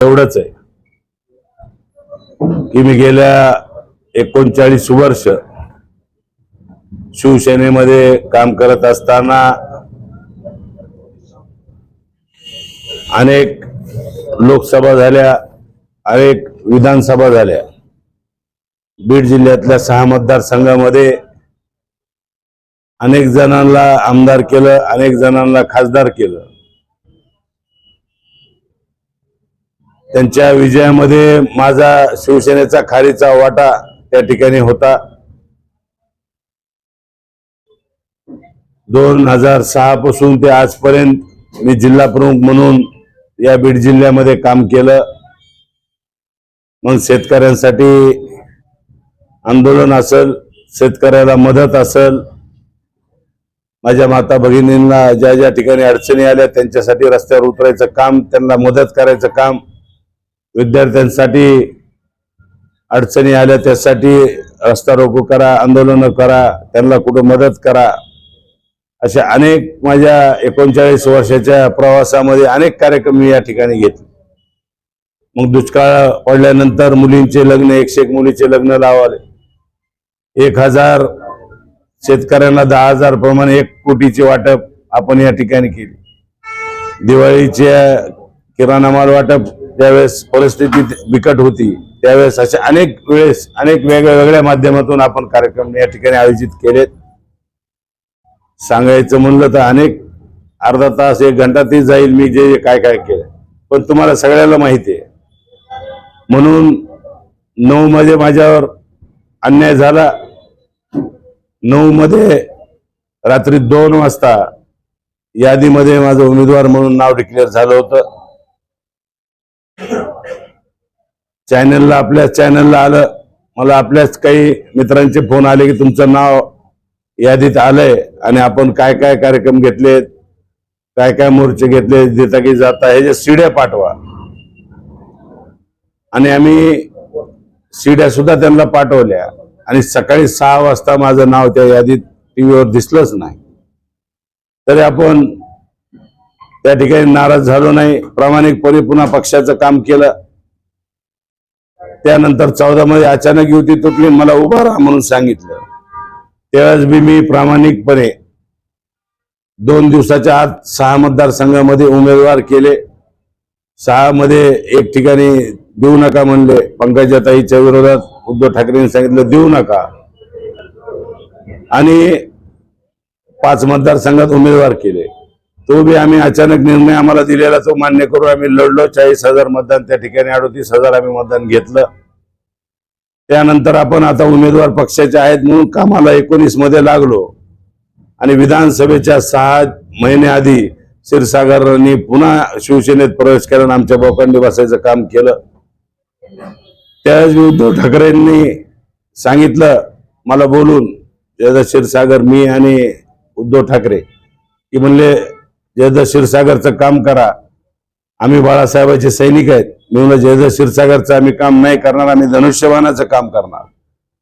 एवढंच आहे. की मी गेल्या एकोणचाळीस वर्ष शिवसेनेमध्ये काम करत असताना अनेक लोकसभा झाल्या अनेक विधानसभा झाल्या. बीड जिल्ह्यातल्या सहा मतदारसंघामध्ये अनेक जणांना आमदार केलं अनेक जणांना खासदार केलं. त्यांच्या विजयामध्ये माझा शिवसेनेचा खारीचा वाटा त्या ठिकाणी होता. दोन हजार सहा पासून ते आजपर्यंत मी जिल्हा प्रमुख म्हणून या बीड जिल्ह्यामध्ये काम केलं. मग शेतकऱ्यांसाठी आंदोलन असेल शेतकऱ्याला मदत असेल. माझ्या माता भगिनींना ज्या ज्या ठिकाणी अडचणी आल्या त्यांच्यासाठी रस्त्यावर उतरायचं काम त्यांना मदत करायचं काम. विद्यार्थ्यांसाठी अडचणी आल्या त्यासाठी रस्ता रोको करा आंदोलनं करा त्यांना कुठं मदत करा. अशा अनेक माझ्या एकोणचाळीस वर्षाच्या प्रवासामध्ये अनेक कार्यक्रम मी या ठिकाणी घेतले. मग दुष्काळ पडल्यानंतर मुलींचे लग्न एकशे एक मुलीचे लग्न लावले. एक हजार शेतकऱ्यांना दहा हजार प्रमाणे एक कोटीचे वाटप आपण या ठिकाणी केली. दिवाळीच्या किराणा माल वाटप त्यावेळेस परिस्थिती बिकट होती त्यावेळेस अशा अनेक वेळेस अनेक वेगळ्या वेगळ्या माध्यमातून आपण कार्यक्रम या ठिकाणी आयोजित केलेत. सांगायचं म्हणलं तर अनेक अर्धा तास एक घंटा ती जाईल मी जे जे काय काय केलं. पण तुम्हाला सगळ्याला माहिती आहे. म्हणून नऊ मध्ये माझ्यावर अन्याय झाला. नऊ मध्ये रात्री दोन वाजता यादीमध्ये माझं उमेदवार म्हणून नाव डिक्लेअर झालं होतं. चॅनलला आपल्या चॅनलला आलं. मला आपल्याच काही मित्रांचे फोन आले की तुमचं नाव यादीत आलंय आणि आपण काय काय कार्यक्रम घेतलेत काय काय मोर्चे घेतले देता की जाता हे जे सीड्या पाठवा. आणि आम्ही सीड्या सुद्धा त्यांना पाठवल्या. आणि सकाळी सहा वाजता माझं नाव त्या यादीत टीव्हीवर दिसलंच नाही. तरी आपण त्या ठिकाणी नाराज झालो नाही. प्रामाणिकपणे पुन्हा पक्षाचं काम केलं. त्यानंतर चौदा मध्ये अचानक युती तुटली मला उभा राहा म्हणून सांगितलं. त्यावेळेस बी मी प्रामाणिकपणे दोन दिवसाच्या आत सहा मतदारसंघामध्ये उमेदवार केले. सहा मध्ये एक ठिकाणी देऊ नका म्हणले. पंकजाताईच्या विरोधात उद्धव ठाकरेंनी सांगितलं देऊ नका. आणि पाच मतदारसंघात उमेदवार केले. तो बी आम्ही अचानक निर्णय आम्हाला दिलेला तो मान्य करून आम्ही लढलो. चाळीस हजार मतदान त्या ठिकाणी अडोतीस हजार आम्ही मतदान घेतलं. त्यानंतर आपण आता उमेदवार पक्षाचे आहेत म्हणून कामाला एकोणीसमध्ये लागलो. आणि विधानसभेच्या सहा महिने आधी क्षीरसागरांनी पुन्हा शिवसेनेत प्रवेश केला आणि आमच्या बोकांडी बसायचं काम केलं. त्यावेळेस उद्धव ठाकरेंनी सांगितलं मला बोलून क्षीरसागर मी आणि उद्धव ठाकरे. की म्हणले जयदा क्षीरसागरचं काम करा. आम्ही बाळासाहेबांचे सैनिक आहेत. म्हणून जयदा क्षीरसागरचं आम्ही काम नाही करणार आम्ही धनुष्यबाणाचं काम करणार.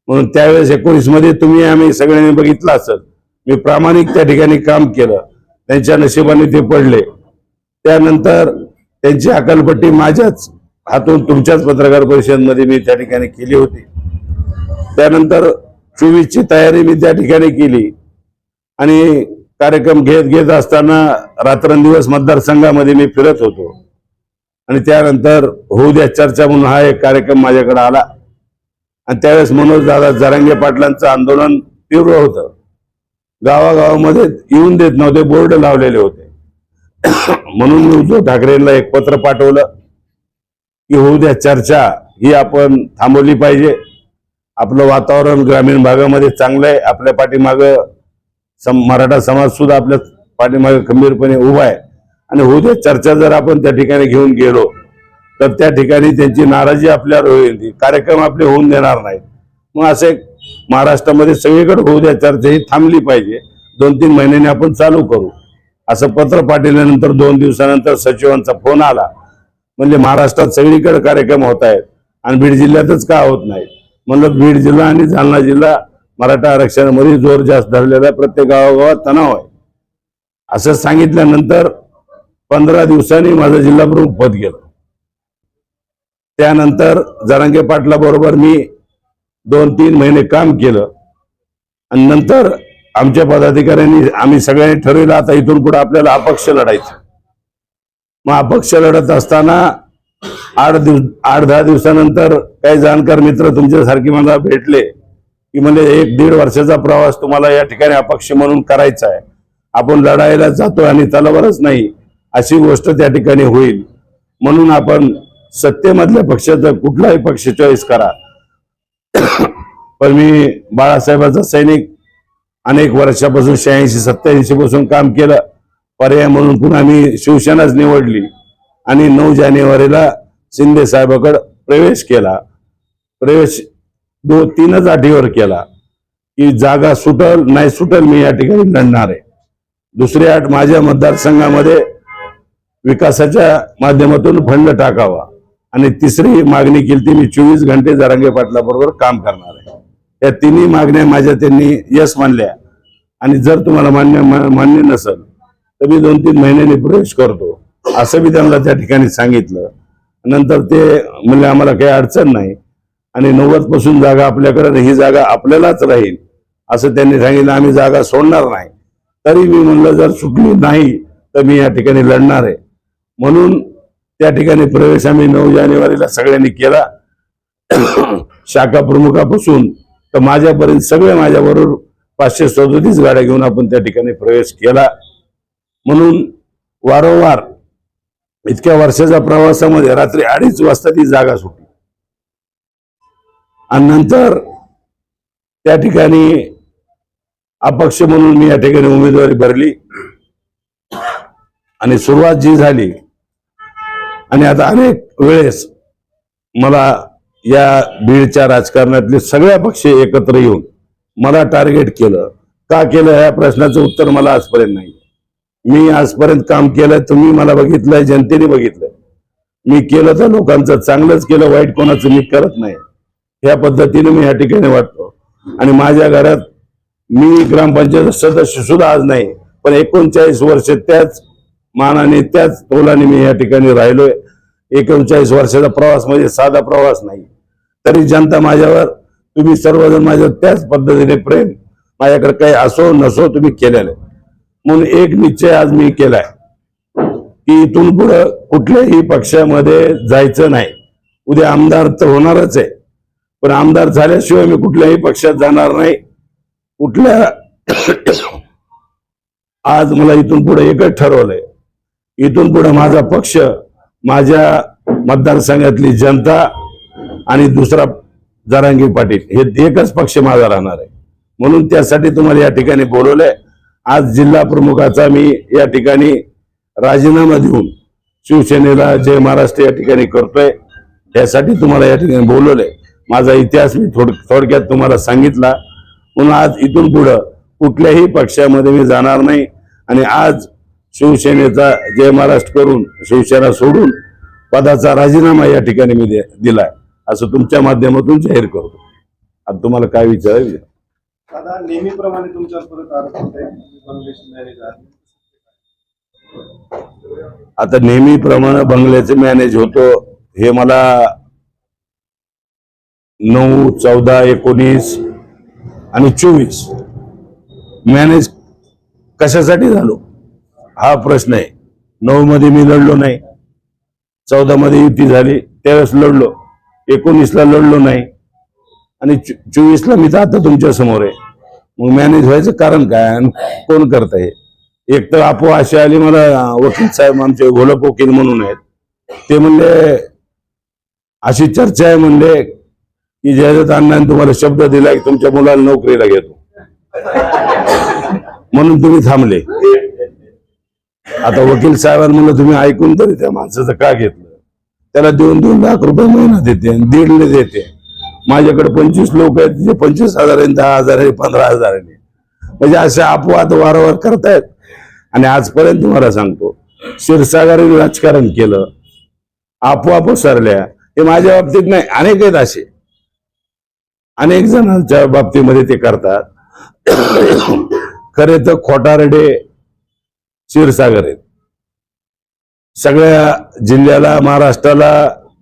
म्हणून त्यावेळेस एकोणीसमध्ये तुम्ही आम्ही सगळ्यांनी बघितलं असेल मी प्रामाणिक त्या ठिकाणी काम केलं. त्यांच्या नशिबाने ते पडले. त्यानंतर त्यांची अकलपट्टी माझ्याच हातून तुमच्याच पत्रकार परिषदेमध्ये मी त्या ठिकाणी केली होती. त्यानंतर चोवीसची तयारी मी त्या ठिकाणी केली. आणि कार्यक्रम घेत घेत असताना रात्रंदिवस मतदारसंघामध्ये मी फिरत होतो. आणि त्यानंतर होऊ द्या चर्चा म्हणून हा एक कार्यक्रम माझ्याकडे आला. आणि त्यावेळेस मनोज दादा जरांगे पाटलांचं आंदोलन तीव्र होतं. गावागावामध्ये येऊन देत नव्हते बोर्ड लावलेले होते. म्हणून मी उद्धव ठाकरेंना एक पत्र पाठवलं की होऊ द्या चर्चा ही आपण थांबवली पाहिजे. आपलं वातावरण ग्रामीण भागामध्ये चांगलं आहे आपल्या पाठीमागं सम मराठा समाज सुद्धा आपल्या पाठीमागे खंबीरपणे उभा आहे. आणि होऊ दे चर्चा जर आपण त्या ठिकाणी घेऊन गेलो तर त्या ठिकाणी त्यांची नाराजी आपल्यावर होईल. ती कार्यक्रम आपले होऊन देणार नाही मग असे महाराष्ट्रामध्ये सगळीकडे होऊ द्या चर्चा ही थांबली पाहिजे. दोन तीन महिन्यांनी आपण चालू करू. असं पत्र पाठवल्यानंतर दोन दिवसानंतर सचिवांचा फोन आला. म्हणजे महाराष्ट्रात सगळीकडे कार्यक्रम होत आहेत आणि बीड जिल्ह्यातच का होत नाही म्हणलं बीड जिल्हा आणि जालना जिल्हा मराठा आरक्षणामध्ये जोर जास्त धरलेला आहे प्रत्येक गावागावात तणाव आहे. असं सांगितल्यानंतर पंधरा दिवसांनी माझं जिल्हा प्रमुख पद गेलं. त्यानंतर जरांगे पाटला बरोबर मी दोन तीन महिने काम केलं. आणि नंतर आमच्या पदाधिकाऱ्यांनी आम्ही सगळ्यांनी ठरवलं आता इथून पुढे आपल्याला अपक्ष लढायचं. मग अपक्ष लढत असताना आठ दिवस आठ दहा दिवसानंतर काही जाणकार मित्र तुमच्यासारखे मला भेटले. की म्हणजे एक दीड वर्षाचा प्रवास तुम्हाला या ठिकाणी अपक्ष म्हणून करायचा आहे. आपण लढायला जातो आणि तलावरच नाही अशी गोष्ट त्या ठिकाणी होईल. म्हणून आपण सत्तेमधल्या पक्षाचा कुठलाही पक्ष चॉईस करा. पण मी बाळासाहेबांचा सैनिक अनेक वर्षापासून शहाऐंशी सत्याऐंशी पासून काम केलं पर्याय म्हणून पुन्हा मी शिवसेनाच निवडली आणि नऊ जानेवारीला शिंदे साहेबाकडे प्रवेश केला. प्रवेश दो तीनच अटीवर केला की जागा सुटल नाही सुटल मी या ठिकाणी लढणार आहे. दुसरी अट माझ्या मतदारसंघामध्ये विकासाच्या माध्यमातून फंड टाकावा. आणि तिसरी मागणी केली ती मी चोवीस घंटे जरांगे पाटलाबरोबर काम करणार आहे. या तिन्ही मागण्या माझ्या त्यांनी यश मानल्या. आणि जर तुम्हाला मान्य मान्य नसेल तर मी दोन तीन महिन्यांनी प्रवेश करतो. असं मी त्यांना त्या ठिकाणी सांगितलं. नंतर ते म्हणजे आम्हाला काही अडचण नाही. आणि नव्वदपासून जागा आपल्याकडे ही जागा आपल्यालाच राहील असं त्यांनी सांगितलं. आम्ही जागा सोडणार नाही. तरी मी म्हणलं जर सुटली नाही तर मी या ठिकाणी लढणार आहे. म्हणून त्या ठिकाणी प्रवेश आम्ही नऊ जानेवारीला सगळ्यांनी केला. शाखा प्रमुखापासून तर माझ्यापर्यंत सगळे माझ्याबरोबर पाचशे सदोतीस गाड्या घेऊन आपण त्या ठिकाणी प्रवेश केला. म्हणून वारंवार इतक्या वर्षाच्या प्रवासामध्ये रात्री अडीच वाजता ती जागा सुटली. आणि नंतर त्या ठिकाणी अपक्ष म्हणून मी या ठिकाणी उमेदवारी भरली. आणि सुरुवात जी झाली आणि आता अनेक वेळेस मला या बीडच्या राजकारणातले सगळ्या पक्ष एकत्र येऊन मला टार्गेट केलं. का केलं ह्या प्रश्नाचं उत्तर मला आजपर्यंत नाही. मी आजपर्यंत काम केलंय तुम्ही मला बघितलंय जनतेने बघितलंय मी केलं तर लोकांचं चांगलंच केलं वाईट कोणाचं मी करत नाही. या पद्धतीने मी या ठिकाणी वाटतो. आणि माझ्या घरात मी ग्रामपंचायत सदस्य सुद्धा आज नाही पण एकोणचाळीस वर्ष त्याच मानाने त्याच तोलाने मी या ठिकाणी राहिलोय. एकोणचाळीस वर्षाचा प्रवास म्हणजे साधा प्रवास नाही. तरी जनता माझ्यावर तुम्ही सर्वजण माझ्यावर त्याच पद्धतीने प्रेम माझ्याकडे काही असो नसो तुम्ही केलेलं आहे. म्हणून एक निश्चय आज मी केलाय की इथून पुढं कुठल्याही पक्षामध्ये जायचं नाही. उद्या आमदार तर होणारच आहे. पण आमदार झाल्याशिवाय मी कुठल्याही पक्षात जाणार नाही. कुठल्या आज मला इथून पुढे एकच ठरवलंय. इथून पुढे माझा पक्ष माझ्या मतदारसंघातली जनता आणि दुसरा जरांगी पाटील हे एकच पक्ष माझा राहणार आहे. म्हणून त्यासाठी तुम्हाला या ठिकाणी बोलवलंय. आज जिल्हा प्रमुखाचा मी या ठिकाणी राजीनामा देऊन शिवसेनेला जय महाराष्ट्र या ठिकाणी करतोय. त्यासाठी तुम्हाला या ठिकाणी बोलवलंय. माझा इतिहास मी थोड थोडक्यात तुम्हाला सांगितला. म्हणून आज इथून पुढं कुठल्याही पक्षामध्ये मी जाणार नाही. आणि आज शिवसेनेचा जय महाराष्ट्र करून शिवसेना सोडून पदाचा राजीनामा या ठिकाणी मी दिलाय. असं तुमच्या माध्यमातून जाहीर करतो. आता तुम्हाला काय आता नेहमीप्रमाणे आता नेहमीप्रमाणे बंगल्याचे मॅनेज होतो हे मला नऊ चौदा एकोणीस आणि चोवीस. मॅनेज कशासाठी झालो? हा प्रश्न आहे. नऊ मध्ये मी लढलो नाही. चौदा मध्ये युती झाली त्यावेळेस लढलो. एकोणीसला लढलो नाही. आणि चोवीसला मी तर आता तुमच्यासमोर आहे. मग मॅनेज व्हायचं कारण काय आणि कोण करत आहे एक तर आपो अशी आली मला वकील साहेब आमचे घोलप वकील म्हणून आहेत. ते म्हणले अशी चर्चा आहे म्हणले की जयदत्त तुम्हाला शब्द दिला की तुमच्या मुलाला नोकरीला घेतो. म्हणून तुम्ही थांबले. आता वकील साहेबांना तुम्ही ऐकून तरी त्या माणसाचं का घेतलं? त्याला दोन दोन लाख रुपये महिना देते दीड देते. माझ्याकडे पंचवीस लोक आहेत जे पंचवीस हजार आहे दहा हजार आहे पंधरा हजार आहे. म्हणजे असे अपवाद वारंवार करतायत. आणि आजपर्यंत तुम्हाला सांगतो क्षीरसागराने राजकारण केलं आपोआप उसरल्या हे माझ्या बाबतीत नाही अनेक आहेत असे. अनेक जणांच्या बाबतीमध्ये ते करतात. खरे तर खोटारडे क्षीरसागर आहेत. सगळ्या जिल्ह्याला महाराष्ट्राला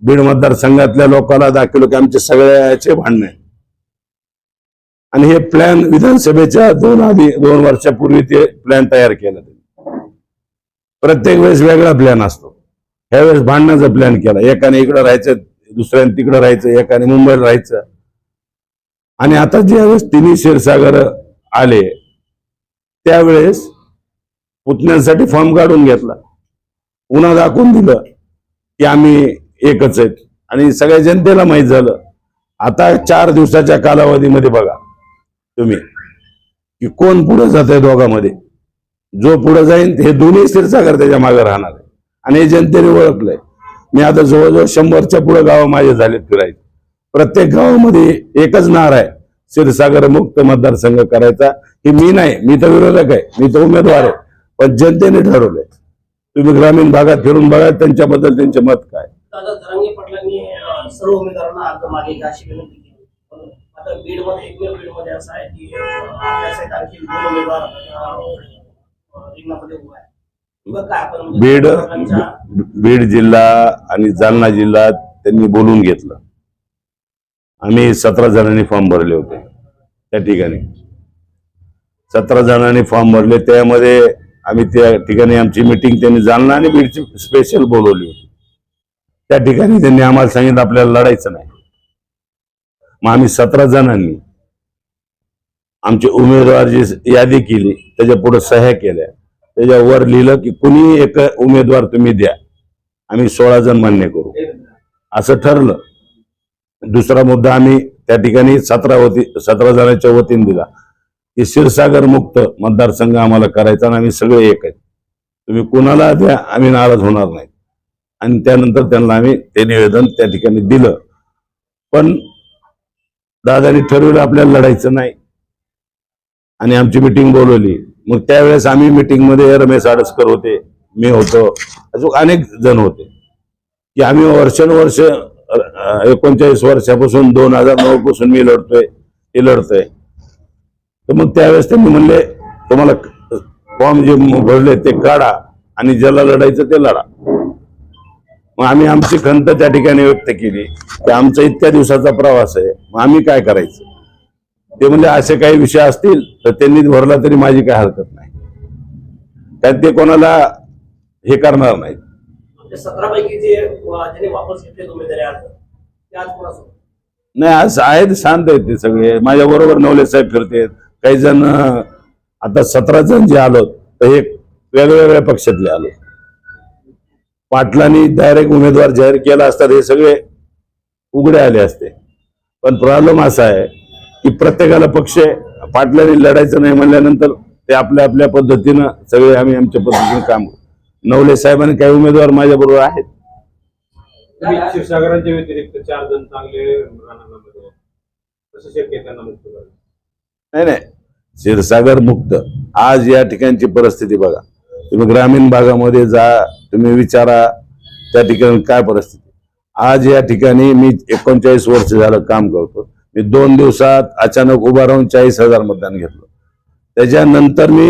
बीड मतदारसंघातल्या लोकांना दाखवलं की आमचे सगळ्याचे भांडण आहे आणि हे प्लॅन विधानसभेच्या दोन आधी दोन वर्षापूर्वी ते प्लॅन तयार केला. प्रत्येक वेळेस वेगळा प्लॅन असतो. ह्यावेळेस भांडणाचा प्लॅन केला. एकाने इकडं राहायचं दुसऱ्याने तिकडं राहायचं एकाने मुंबईला राहायचं. आणि आता ज्यावेळेस तिन्ही क्षीरसागर आले त्यावेळेस पुतण्यांसाठी फॉर्म काढून घेतला. पुन्हा दाखवून दिलं की आम्ही एकच आहेत. आणि सगळ्या जनतेला माहीत झालं. आता चार दिवसाच्या कालावधीमध्ये बघा तुम्ही की कोण पुढे जात आहे दोघांमध्ये. जो पुढे जाईल हे दोन्ही क्षीरसागर त्याच्यामागे राहणार आहे. आणि हे जनतेने ओळखलंय. मी आता जवळजवळ शंभरच्या पुढे गावं माझे झालेत फिरायचे प्रत्येक गावामध्ये एकच नार आहे. क्षीरसागर मुक्त मतदारसंघ करायचा. हे मी नाही मी तर विरोधक आहे मी तर उमेदवार आहे. पण जनतेने ठरवलंय. तुम्ही ग्रामीण भागात फिरून बघा त्यांच्याबद्दल त्यांचे मत काय? दादा धरंगे पाटलांनी अं, सर्व उमेदवारांना अर्ज मागे घ्या अशी विनंती केली. पण आता बीडमध्ये एकमेव बीडमध्ये असं आहे की अं, आपल्या साईड आणखी दोन उमेदवार अं, रिंगणामध्ये उभा आहे मग काय आपण बीड बीड जिल्हा आणि जालना जिल्हा त्यांनी बोलून घेतलं. आम्ही सतरा जणांनी फॉर्म भरले होते. त्या ठिकाणी. सतरा जणांनी फॉर्म भरले त्यामध्ये आम्ही त्या ठिकाणी आमची मिटिंग त्यांनी जालना आणि बीडची स्पेशल बोलवली होती. त्या ठिकाणी त्यांनी आम्हाला सांगितलं आपल्याला लढायचं नाही. मग आम्ही सतरा जणांनी आमचे उमेदवार जी यादी केली त्याच्या पुढे सह्या केल्या. त्याच्यावर लिहिलं की कुणी एक उमेदवार तुम्ही द्या. आम्ही सोळा जण मान्य करू. असं ठरलं. दुसरा मुद्दा आम्ही त्या ठिकाणी सतरा वती सतरा जणांच्या वतीने दिला. की क्षीरसागर मुक्त मतदारसंघ आम्हाला करायचा आणि आम्ही सगळे एक आहेत. तुम्ही कुणाला द्या आम्ही नाराज होणार नाही आणि त्यानंतर त्यांना आम्ही ते निवेदन त्या ठिकाणी दिलं. पण दादानी ठरवलं आपल्याला लढायचं नाही. आणि आमची मिटिंग बोलवली. मग त्यावेळेस आम्ही मिटिंगमध्ये रमेश आडसकर होते मी होतो अजून अनेक जण होते. की आम्ही वर्षानुवर्ष एकोणचाळीस वर्षापासून दोन हजार नऊ पासून मी लढतोय ते लढतोय. तर मग त्यावेळेस त्यांनी म्हणले तुम्हाला फॉर्म जे भरले ते काढा आणि ज्याला लढायचं ते लढा. मग आम्ही आमची खंत त्या ठिकाणी व्यक्त केली की आमचा इतक्या दिवसाचा प्रवास आहे मग आम्ही काय करायचं? ते म्हणजे असे काही विषय असतील तर त्यांनी भरला तरी माझी काय हरकत नाही. कारण ते कोणाला हे करणार नाहीत. म्हणजे सतरा पैकी जे ज्यांनी वापस घेतले उमेदवारी अर्ज ते आज कोणासोबत नाही आज आहेत शांत आहेत ते सगळे माझ्या बरोबर नवले साहेब फिरतेत काही जण आता सतरा जण जे आलो तर हे वेगवेगळ्या पक्षातले आलो पाटलांनी डायरेक्ट उमेदवार जाहीर केला असतात हे सगळे उघडे आले असते पण प्रॉब्लेम असा आहे की प्रत्येकाला पक्ष आहे. पाटलांनी लढायचं नाही म्हणल्यानंतर ते आपल्या आपल्या पद्धतीनं सगळे आम्ही आमच्या पद्धतीने काम करू. नवले साहेबांनी काही उमेदवार माझ्या बरोबर आहेत क्षीरसागरांच्या व्यतिरिक्त चार जण चांगले नाही नाही. क्षीरसागर मुक्त. आज या ठिकाणची परिस्थिती बघा. तुम्ही ग्रामीण भागामध्ये जा तुम्ही विचारा त्या ठिकाणी काय परिस्थिती. आज या ठिकाणी मी एकोणचाळीस वर्ष झालं काम करतो. मी दोन दिवसात अचानक उभा राहून चाळीस हजार मतदान घेतलं. त्याच्यानंतर मी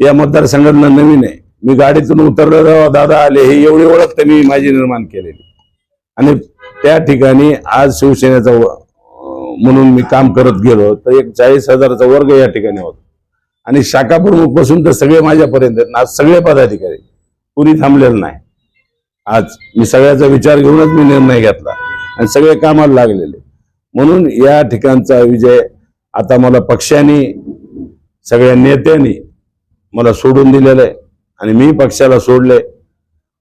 या मतदारसंघातनं नवीन आहे. मी गाडीतून उतरलो तेव्हा दादा आले हे एवढी ओळख त्यांनी माझी निर्माण केलेली. आणि त्या ठिकाणी आज शिवसेनेचा व- म्हणून मी काम करत गेलो तर एक चाळीस हजाराचा वर्ग या ठिकाणी होता. आणि शाखा प्रमुखपासून तर सगळे माझ्यापर्यंत आज सगळे पदाधिकारी. कुणी थांबलेलं नाही. आज मी सगळ्याचा विचार घेऊनच मी निर्णय घेतला. आणि सगळे कामाला लागलेले. म्हणून या ठिकाणचा विजय आता मला पक्षाने सगळ्या नेत्यांनी मला सोडून दिलेलं आहे. आणि मी पक्षाला सोडले.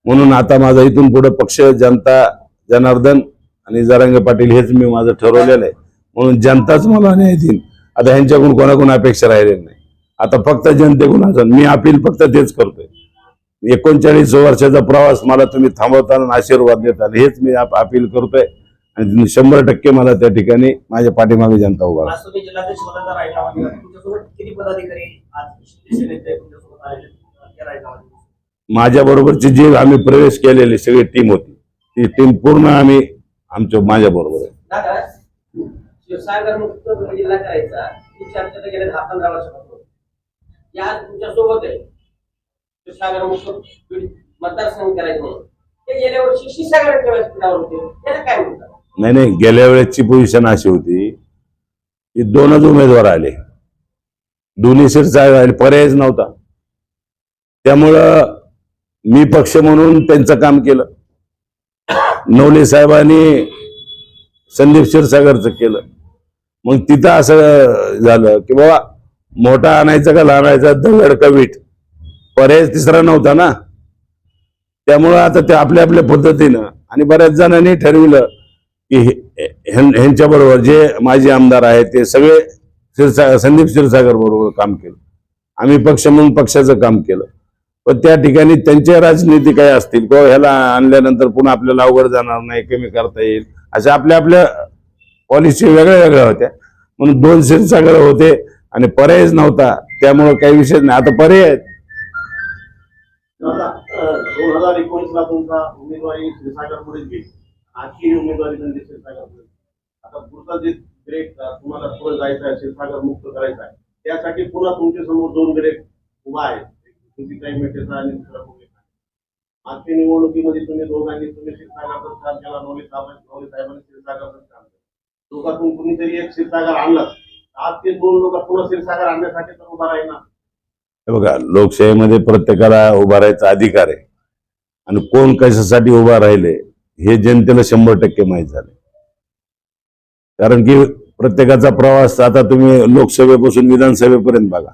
म्हणून आता माझा इथून पुढे पक्ष जनता जनार्दन आणि जरांगे पाटील हेच मी माझं ठरवलेलं आहे. म्हणून जनताच मला न्याय आता ह्यांच्याकडून कोणाकडून अपेक्षा राहिलेली नाही. आता फक्त जनतेकडून असं मी अपील फक्त तेच करतोय. एकोणचाळीस वर्षाचा प्रवास मला तुम्ही थांबवताना आशीर्वाद देताल हेच मी आप- अपील करतोय. आणि शंभर टक्के मला त्या ठिकाणी माझ्या पाठीमागे जनता उभा राहील. माझ्या बरोबरची जी आम्ही प्रवेश केलेली सगळी टीम होती ती टीम पूर्ण आम्ही आमच्या माझ्या बरोबर आहे. नाही नाही गेल्या वेळेसची पोझिशन अशी होती की दोनच उमेदवार आले. दोन्ही आले पर्यायच नव्हता. त्यामुळं मी पक्ष म्हणून त्यांचं काम केलं. नवले साहेबांनी संदीप क्षीरसागरचं केलं. मग तिथं असं झालं की बाबा मोठा आणायचा का लहान आणायचा? दगड का वीट. पर्याय तिसरा नव्हता ना. त्यामुळं आता ते आपल्या आपल्या पद्धतीनं आणि बऱ्याच जणांनी ठरविलं की ह्यांच्या बरोबर जे माजी आमदार आहेत ते सगळे क्षीरसागर संदीप क्षीरसागर बरोबर काम केलं. आम्ही पक्ष म्हणून पक्षाचं काम केलं. पण त्या ठिकाणी त्यांच्या राजनीती काय असतील? किंवा ह्याला आणल्यानंतर पुन्हा आपल्याला अवघड जाणार नाही कमी करता येईल? अशा आपल्या आपल्या पॉलिसी वेगळ्या वेगळ्या होत्या. म्हणून दोन क्षीरसागर होते आणि पर्यायच नव्हता. त्यामुळे काही विषय नाही. आता पर्याय आहेत. दोन हजार तुमचा उमेदवारी क्षीरसागरमुळेच गेली. आजची उमेदवारी म्हणजे आता पुढचा जे ग्रेड तुम्हाला पुढे जायचं आहे क्षीरसागर मुक्त करायचा आहे त्यासाठी पुन्हा तुमच्यासमोर दोन ग्रेड उभा आहे एक काही मेटेचा आणि दुसरा कोणता मागच्या निवडणुकीमध्ये तुम्ही दोघांनी तुम्ही क्षीरसागरचं काम केला नवले साहेब नवले साहेबांनी क्षीरसागरचं काम केलं. दोघातून कुणीतरी एक क्षीरसागर आणला. आज ते दोन लोक पुन्हा क्षीरसागर आणण्यासाठी तर उभा राहील हे बघा लोकशाहीमध्ये प्रत्येकाला उभा राहायचा अधिकार आहे. आणि कोण कशासाठी उभा राहिले हे जनतेला शंभर टक्के माहीत झाले. कारण की प्रत्येकाचा प्रवास आता तुम्ही लोकसभेपासून विधानसभेपर्यंत बघा.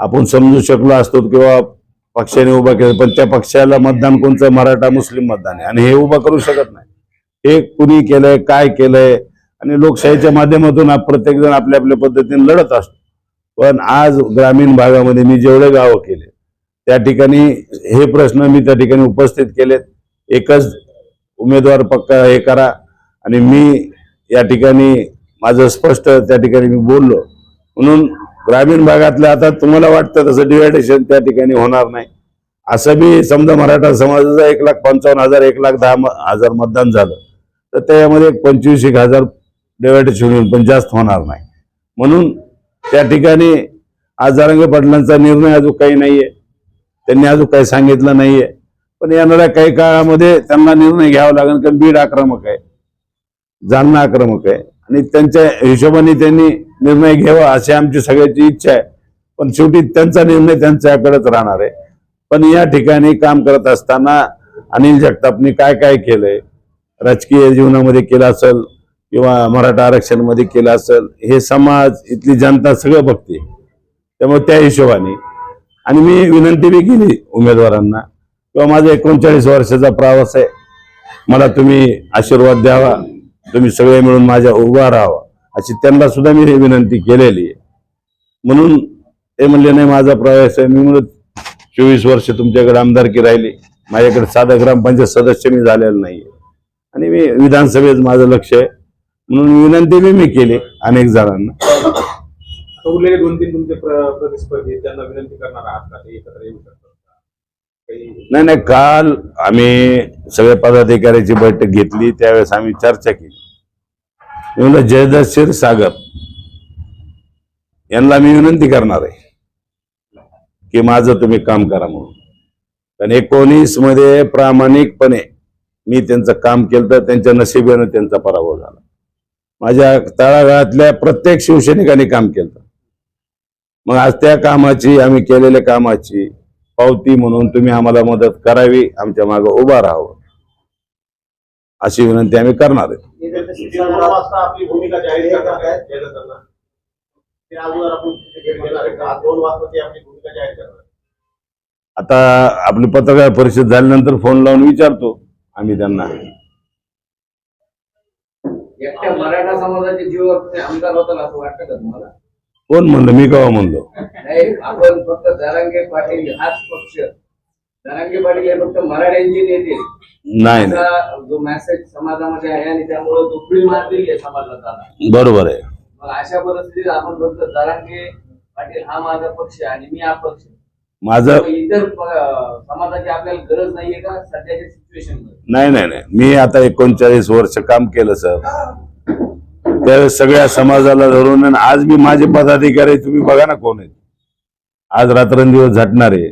आपण समजू शकलो असतो किंवा पक्षाने उभा केलं पण त्या पक्षाला मतदान कोणतं? मराठा मुस्लिम मतदान आहे. आणि हे उभं करू शकत नाही. हे कुणी केलंय काय केलंय? आणि लोकशाहीच्या माध्यमातून प्रत्येक जण आपल्या आपल्या पद्धतीने लढत असतो. पण आज ग्रामीण भागामध्ये मी जेवढे गावं केले त्या ठिकाणी हे प्रश्न मी त्या ठिकाणी उपस्थित केलेत. एकच उमेदवार पक्का हे करा. आणि मी या ठिकाणी माझं स्पष्ट त्या ठिकाणी मी बोललो. म्हणून ग्रामीण भागातलं आता तुम्हाला वाटतं तसं डिवायडेशन त्या ठिकाणी होणार नाही. असं बी समजा मराठा समाजाचं एक लाख पंचावन्न हजार एक लाख दहा हजार मतदान झालं तर त्यामध्ये पंचवीस एक हजार डिवायडेशन होईल पण जास्त होणार नाही. म्हणून त्या ठिकाणी आज जारंगे पाटलांचा निर्णय अजून काही नाहीये. त्यांनी अजून काही सांगितलं नाहीये. पण येणाऱ्या काही काळामध्ये त्यांना निर्णय घ्यावा लागेल कारण बीड आक्रमक आहे जालना आक्रमक आहे. आणि त्यांच्या हिशोबाने त्यांनी निर्णय घ्यावा अशी आमची सगळ्याची इच्छा आहे. पण शेवटी त्यांचा निर्णय त्यांच्याकडेच राहणार आहे. पण या ठिकाणी काम करत असताना अनिल जगतापनी काय काय केलंय? राजकीय जीवनामध्ये केलं असेल किंवा मराठा आरक्षणमध्ये केलं असेल हे समाज इथली जनता सगळं बघते. त्यामुळे त्या हिशोबाने. आणि मी विनंती बी केली उमेदवारांना किंवा माझा एकोणचाळीस वर्षाचा प्रवास आहे. मला तुम्ही आशीर्वाद द्यावा. तुम्ही सगळे मिळून माझ्या उभा राहावा. अशी त्यांना सुद्धा मी विनंती केलेली आहे. म्हणून ते म्हणले नाही माझा प्रवास आहे. मी म्हणत चोवीस वर्ष तुमच्याकडे आमदारकी राहिली. माझ्याकडे साधा ग्रामपंचायत सदस्य मी झालेलं नाहीये. आणि मी विधानसभेत माझं लक्ष आहे. म्हणून विनंती बी मी केली अनेक जणांना. आता उरलेले दोन तीन तुमचे प्र- प्रतिस्पर्धी आहेत, त्यांना विनंती करणार आहात का? ते एकत्र येऊ शकतात का? काही नाही नाही काल आम्ही सगळ्या पदाधिकाऱ्याची बैठक घेतली. त्यावेळेस आम्ही चर्चा केली. म्हणलं शिर क्षीरसागर यांना मी विनंती करणार आहे की माझं तुम्ही काम करा म्हणून. कारण एकोणीसमध्ये प्रामाणिकपणे मी त्यांचं काम केलं तर त्यांच्या नशिबीनं त्यांचा पराभव झाला. माझ्या तळागाळातल्या प्रत्येक शिवसैनिकांनी काम केलं. मग आज त्या कामाची आम्ही केलेल्या कामाची पावती म्हणून तुम्ही आम्हाला मदत करावी आमच्या मागं उभा राहावं. अशी विनंती आम्ही करणार आहे. आता आपली पत्रकार परिषद झाल्यानंतर फोन लावून विचारतो. आम्ही त्यांना. मराठा समाजाच्या जीवावर तुम्ही आमदार होता असं वाटतं का तुम्हाला? कोण म्हणलं? मी केव्हा म्हणलो? नाही आपण फक्त जरांगे पाटील हाच पक्ष. जरांगे पाटील हे फक्त मराठ्यांचे नेते. नाही जो मेसेज समाजामध्ये आहे आणि त्यामुळे दुखळी मारलेली आहे समाजाला बरोबर आहे. मग अशा परिस्थितीत आपण फक्त जरांगे पाटील हा माझा पक्ष आहे आणि मी हा पक्ष माझं इतर समाजाची आपल्याला गरज नाहीये का सध्याच्या सिच्युएशन नाही नाही नाही. मी आता एकोणचाळीस वर्ष काम केलं सर. त्यावेळेस सगळ्या समाजाला धरून आणि आज मी माझे पदाधिकारी तुम्ही बघा ना कोण आहेत. आज रात्रंदिवस झटणारे.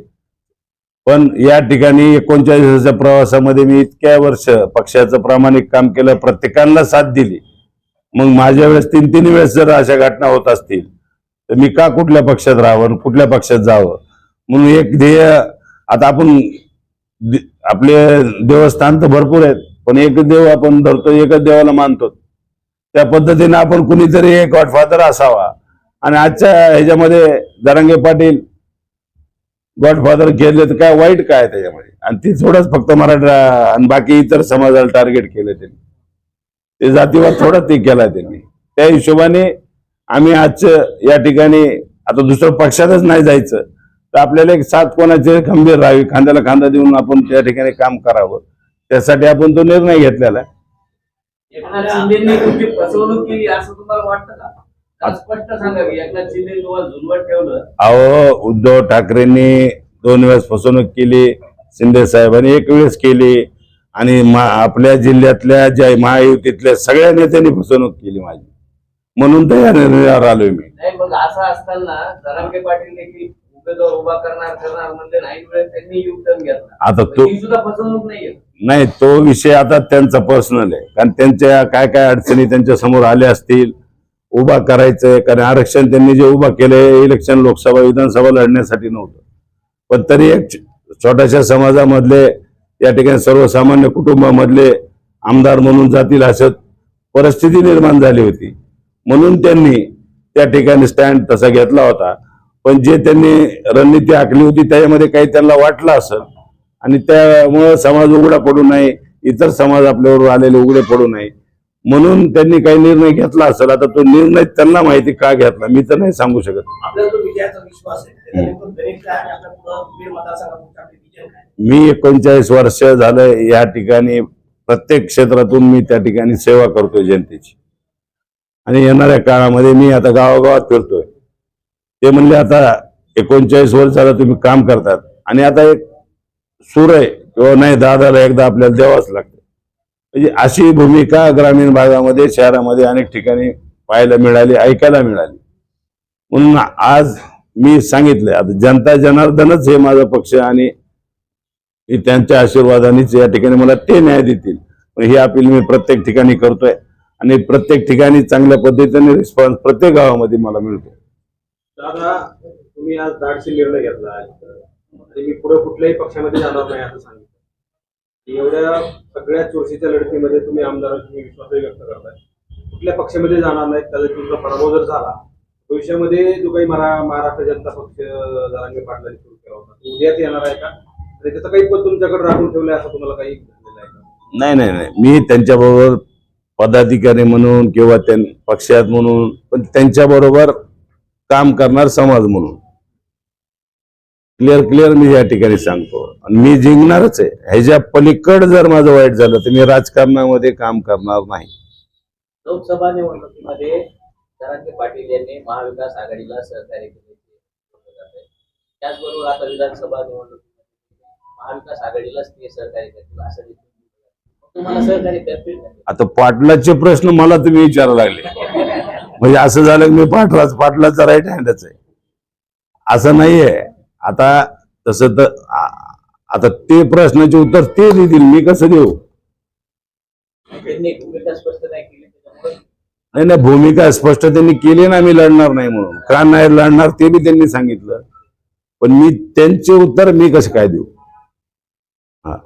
पण या ठिकाणी एकोणचाळीस वर्षाच्या प्रवासामध्ये मी इतक्या वर्ष पक्षाचं प्रामाणिक काम केलं प्रत्येकाला साथ दिली. मग माझ्या वेळेस तीन तीन वेळेस जर अशा घटना होत असतील तर मी का कुठल्या पक्षात राहावं कुठल्या पक्षात जावं? म्हणून एक ध्येय आता आपण आपले देवस्थान तर भरपूर आहेत पण एक देव आपण धरतो एकच देवाला मानतो. त्या पद्धतीने आपण कुणीतरी एक गॉडफादर असावा. आणि आजच्या ह्याच्यामध्ये दरंगे पाटील गॉडफादर केले तर काय वाईट काय त्याच्यामध्ये? आणि ती थोडंच फक्त मराठा आणि बाकी इतर समाजाला टार्गेट केलं त्यांनी. ते जातीवर थोडा ते केला त्यांनी. त्या हिशोबाने आम्ही आजच्या या ठिकाणी आता दुसऱ्या पक्षातच नाही जायचं तर आपल्याला एक साथ कोणाचे खंबीर राहावी खांद्याला खांदा देऊन आपण त्या ठिकाणी काम करावं. त्यासाठी आपण तो निर्णय घेतलेला आहे. अहो उद्धव ठाकरेंनी दोन वेळेस फसवणूक केली शिंदे साहेबांनी एक वेळेस केली आणि आपल्या जिल्ह्यातल्या ज्या महायुतीतल्या सगळ्या नेत्यांनी फसवणूक केली माझी. म्हणून तर या निर्णयावर आलोय मी. असं असताना पाटील देखील उमेदवार उभा करणार करणार म्हणजे नाही वेळेस त्यांनी युटर्न घेतला. आता तो सुद्धा फसवणूक नाहीये. नाही तो विषय आता त्यांचा पर्सनल आहे. कारण त्यांच्या काय काय अडचणी त्यांच्यासमोर आल्या असतील उभा करायचंय कारण आरक्षण त्यांनी जे उभा केलंय इलेक्शन लोकसभा विधानसभा लढण्यासाठी नव्हतं. पण तरी एक छोट्याशा समाजामधले या ठिकाणी सर्वसामान्य कुटुंबामधले आमदार म्हणून जातील असं परिस्थिती निर्माण झाली होती. म्हणून त्यांनी त्या ठिकाणी स्टँड तसा घेतला होता. पण जे त्यांनी रणनीती आखली होती त्याच्यामध्ये काही त्यांना वाटलं असेल. आणि त्यामुळं समाज उघडा पडू नये. इतर समाज आपल्याबरोबर आलेले उघडे पडू नये. म्हणून त्यांनी काही निर्णय घेतला असेल आता तो निर्णय त्यांना माहिती का घेतला मी तर नाही सांगू शकत. मी एकोणचाळीस वर्ष झालं या ठिकाणी प्रत्येक क्षेत्रातून मी त्या ठिकाणी सेवा करतोय जनतेची. आणि येणाऱ्या काळामध्ये मी आता गावागावात फिरतोय. ते म्हणले आता एकोणचाळीस वर्ष झालं तुम्ही काम करतात. आणि आता एक सूर आहे किंवा नाही दादाला एकदा आपल्याला द्यावाच लागतं. म्हणजे अशी भूमिका ग्रामीण भागामध्ये शहरामध्ये अनेक ठिकाणी पाहायला मिळाली ऐकायला मिळाली. म्हणून आज मी सांगितलंय आता जनता जनार्दनच हे माझा पक्ष आणि हे त्यांच्या आशीर्वादानेच या ठिकाणी मला ते न्याय देतील. ही अपील मी प्रत्येक ठिकाणी करतोय आणि प्रत्येक ठिकाणी चांगल्या पद्धतीने रिस्पॉन्स प्रत्येक गावामध्ये मला मिळतो दादा तुम्ही आज धाडशी निर्णय घेतला. मी पुढे कुठल्याही पक्षामध्ये जाणार नाही असं सांगितलं. एवढ्या सगळ्या चोरशीच्या लढतीमध्ये तुम्ही आमदार विश्वास व्यक्त करताय. कुठल्या पक्षामध्ये जाणार नाही त्याचा तुमचा पराभव जर झाला भविष्यामध्ये जो काही मला महाराष्ट्र जनता पक्ष जरांगे पाटलांनी सुरू केला होता तो उद्याच येणार आहे का? आणि त्याचं काही पद तुमच्याकडे राखून ठेवलं असं तुम्हाला काही झालेलं आहे का? नाही नाही नाही. मी त्यांच्याबरोबर पदाधिकारी म्हणून किंवा त्यां पक्षात म्हणून पण त्यांच्याबरोबर काम करणार समाज म्हणून. क्लिअर क्लिअर मी या ठिकाणी सांगतो आणि मी जिंकणारच आहे ह्याच्या पलीकड जर माझं वाईट झालं तर मी राजकारणामध्ये काम करणार नाही लोकसभा निवडणुकीमध्ये जरांगे पाटील यांनी महाविकास आघाडीला सहकार्य जातंय. त्याचबरोबर आता विधानसभा निवडणुकीमध्ये महाविकास आघाडीलाच ते सहकार्य करतील असं. तुम्हाला सहकार्य करतील? आता पाटलाचे प्रश्न मला तुम्ही विचारायला लागले म्हणजे असं झालं की मी पाटलाच पाटलाचा राईट हँडच आहे असं नाहीये आता तस तर आता ते प्रश्नाचे उत्तर ते देतील मी कसं देऊ? नाही नाही भूमिका स्पष्ट त्यांनी केली ना मी लढणार नाही म्हणून. का नाही लढणार ते बी त्यांनी सांगितलं. पण मी त्यांचे उत्तर मी कसं काय देऊ? हा.